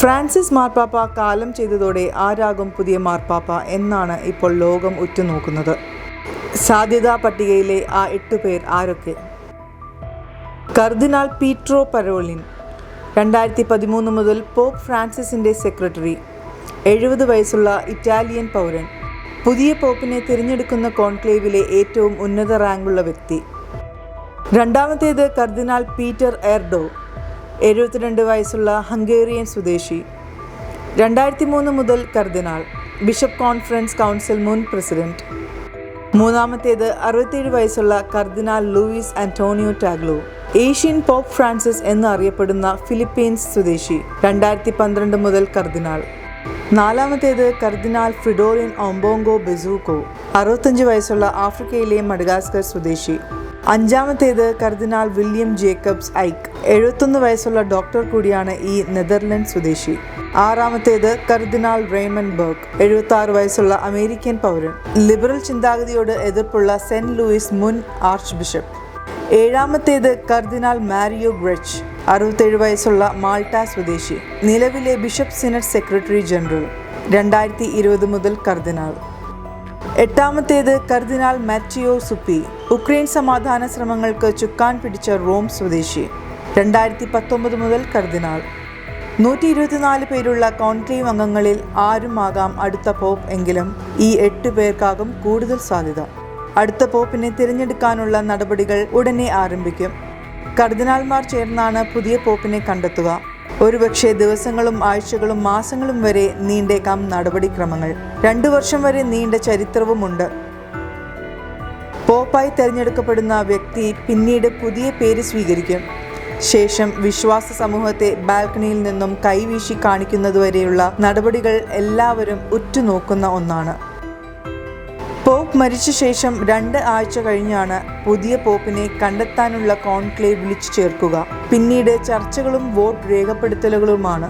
Francis മാർപ്പാപ്പ കാലം ചെയ്തതോടെ ആരാകും പുതിയ മാർപ്പാപ്പ എന്നാണ് ഇപ്പോൾ ലോകം ഉറ്റുനോക്കുന്നത്. സാധ്യതാ പട്ടികയിലെ ആ എട്ട് പേർ ആരൊക്കെ? കർദിനാൾ പീട്രോ പരോളിൻ രണ്ടായിരത്തി പതിമൂന്ന് മുതൽ പോപ്പ് ഫ്രാൻസിസിന്റെ സെക്രട്ടറി എഴുപത് വയസ്സുള്ള ഇറ്റാലിയൻ പൗരൻ പുതിയ പോപ്പിനെ തിരഞ്ഞെടുക്കുന്ന കോൺക്ലേവിലെ ഏറ്റവും ഉന്നത റാങ്കുള്ള വ്യക്തി. രണ്ടാമത്തേത് കർദിനാൾ പീറ്റർ എർഡോ എഴുപത്തിരണ്ട് വയസ്സുള്ള ഹംഗേറിയൻ സ്വദേശി. രണ്ടായിരത്തി മൂന്ന് മുതൽ കർദിനാൾ. ബിഷപ്പ് കോൺഫറൻസ് കൗൺസിൽ മുൻ പ്രസിഡന്റ്. മൂന്നാമത്തേത് അറുപത്തിയേഴ് വയസ്സുള്ള കർദിനാൾ Luis Antonio Tagle. Asian Pope Francis എന്ന് അറിയപ്പെടുന്ന ഫിലിപ്പീൻസ് സ്വദേശി. രണ്ടായിരത്തി പന്ത്രണ്ട് മുതൽ കർദിനാൾ. നാലാമത്തേത് കർദിനാൾ ഫിഡോറിയൻ ഒംബോങ്കോ ബെസൂക്കോ. അറുപത്തഞ്ച് വയസ്സുള്ള ആഫ്രിക്കയിലെ മഡഗാസ്കർ സ്വദേശി. അഞ്ചാമത്തേത് കർദിനാൾ വില്യം ജേക്കബ്സ് ഐക്ക്. എഴുപത്തൊന്ന് വയസ്സുള്ള ഡോക്ടർ കൂടിയാണ് ഈ നെതർലൻഡ് സ്വദേശി. ആറാമത്തേത് കർദിനാൾ റേമൻ ബർഗ് എഴുപത്തി ആറ് വയസ്സുള്ള അമേരിക്കൻ പൗരൻ. ലിബറൽ ചിന്താഗതിയോട് എതിർപ്പുള്ള സെന്റ് ലൂയിസ് മുൻ ആർച്ച് ബിഷപ്പ് ഏഴാമത്തേത് കർദിനാൾ മാരിയോ ബ്രച്ച് അറുപത്തേഴ് വയസ്സുള്ള മാൾട്ട സ്വദേശി. നിലവിലെ ബിഷപ്പ് സിനറ്റ് സെക്രട്ടറി ജനറൽ. രണ്ടായിരത്തി ഇരുപത് മുതൽ കർദിനാൾ. എട്ടാമത്തേത് കർദിനാൾ മാറ്റിയോ സുപ്പി. ഉക്രൈൻ സമാധാന ശ്രമങ്ങൾക്ക് ചുക്കാൻ പിടിച്ച റോം സ്വദേശി. രണ്ടായിരത്തി പത്തൊമ്പത് മുതൽ കർദിനാൾ. നൂറ്റി ഇരുപത്തിനാല് പേരുള്ള കോൺക്ലേവ് അംഗങ്ങളിൽ ആരും ആരുമാകാം അടുത്ത പോപ്പ് എങ്കിലും ഈ എട്ട് പേർക്കാകും കൂടുതൽ സാധ്യത. അടുത്ത പോപ്പിനെ തിരഞ്ഞെടുക്കാനുള്ള നടപടികൾ ഉടനെ ആരംഭിക്കും. കർദിനാൾമാർ ചേർന്നാണ് പുതിയ പോപ്പിനെ കണ്ടെത്തുക. ഒരുപക്ഷെ ദിവസങ്ങളും ആഴ്ചകളും മാസങ്ങളും വരെ നീണ്ടേക്കാം നടപടിക്രമങ്ങൾ. രണ്ടു വർഷം വരെ നീണ്ട ചരിത്രവുമുണ്ട്. പോപ്പായി തിരഞ്ഞെടുക്കപ്പെടുന്ന വ്യക്തി പിന്നീട് പുതിയ പേര് സ്വീകരിക്കും. ശേഷം വിശ്വാസ സമൂഹത്തെ ബാൽക്കണിയിൽ നിന്നും കൈവീശി കാണിക്കുന്നതുവരെയുള്ള നടപടികൾ എല്ലാവരും ഉറ്റുനോക്കുന്ന ഒന്നാണ്. പോപ്പ് മരിച്ച ശേഷം രണ്ട് ആഴ്ച കഴിഞ്ഞാണ് പുതിയ പോപ്പിനെ കണ്ടെത്താനുള്ള കോൺക്ലേവ് വിളിച്ചു ചേർക്കുക. പിന്നീട് ചർച്ചകളും വോട്ട് രേഖപ്പെടുത്തലുകളുമാണ്.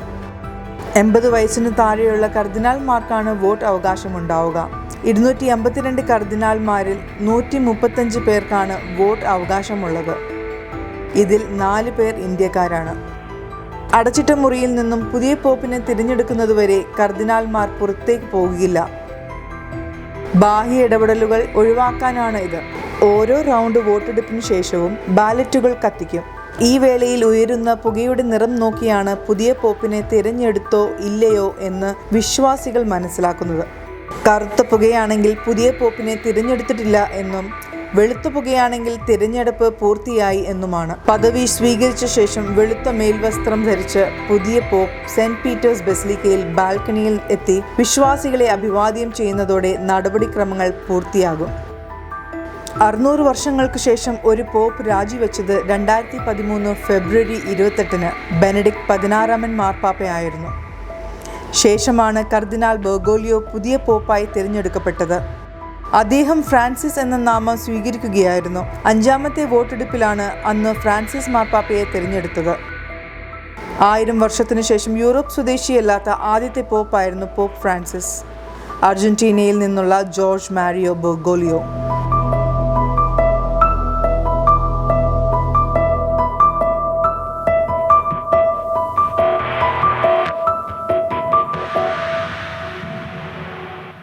എൺപത് വയസ്സിന് താഴെയുള്ള കർദിനാൾമാർക്കാണ് വോട്ട് അവകാശമുണ്ടാവുക. ഇരുന്നൂറ്റി അമ്പത്തിരണ്ട് കർദിനാൾമാരിൽ നൂറ്റി മുപ്പത്തഞ്ച് പേർക്കാണ് വോട്ട് അവകാശമുള്ളത്. ഇതിൽ നാല് പേർ ഇന്ത്യക്കാരാണ്. അടച്ചിട്ട മുറിയിൽ നിന്നും പുതിയ പോപ്പിനെ തിരഞ്ഞെടുക്കുന്നതുവരെ കർദിനാൾമാർ പുറത്തേക്ക് പോകുകയില്ല ബാഹ്യ ഇടപെടലുകൾ ഒഴിവാക്കാനാണ് ഇത്. ഓരോ റൗണ്ട് വോട്ടെടുപ്പിന് ശേഷവും ബാലറ്റുകൾ കത്തിക്കും. ഈ വേളയിൽ ഉയരുന്ന പുകയുടെ നിറം നോക്കിയാണ് പുതിയ പോപ്പിനെ തിരഞ്ഞെടുത്തോ ഇല്ലയോ എന്ന് വിശ്വാസികൾ മനസ്സിലാക്കുന്നത്. കറുത്ത പുകയാണെങ്കിൽ പുതിയ പോപ്പിനെ തിരഞ്ഞെടുത്തിട്ടില്ല എന്നും വെളുത്ത പുകയാണെങ്കിൽ തിരഞ്ഞെടുപ്പ് പൂർത്തിയായി എന്നുമാണ്. പദവി സ്വീകരിച്ച ശേഷം വെളുത്ത മേൽവസ്ത്രം ധരിച്ച് പുതിയ പോപ്പ് സെന്റ് പീറ്റേഴ്സ് ബെസ്ലിക്കയിൽ ബാൽക്കണിയിൽ എത്തി വിശ്വാസികളെ അഭിവാദ്യം ചെയ്യുന്നതോടെ നടപടിക്രമങ്ങൾ പൂർത്തിയാകും. അറുന്നൂറ് വർഷങ്ങൾക്ക് ശേഷം ഒരു പോപ്പ് രാജിവെച്ചത് രണ്ടായിരത്തി പതിമൂന്ന് ഫെബ്രുവരി ഇരുപത്തെട്ടിന് ബെനഡിക്ട് പതിനാറാമൻ മാർപ്പാപ്പയായിരുന്നു. ശേഷമാണ് കർദിനാൾ ബെർഗോലിയോ പുതിയ പോപ്പായി തിരഞ്ഞെടുക്കപ്പെട്ടത്. അദ്ദേഹം ഫ്രാൻസിസ് എന്ന നാമം സ്വീകരിക്കുകയായിരുന്നു. അഞ്ചാമത്തെ വോട്ടെടുപ്പിലാണ് അന്ന് ഫ്രാൻസിസ് മാർപ്പാപ്പയെ തിരഞ്ഞെടുത്തത്. ആയിരം വർഷത്തിനു ശേഷം യൂറോപ്പ് സ്വദേശിയല്ലാത്ത ആദ്യത്തെ പോപ്പായിരുന്നു പോപ്പ് ഫ്രാൻസിസ്. അർജന്റീനയിൽ നിന്നുള്ള ജോർജ് മാരിയോ ബെർഗോലിയോ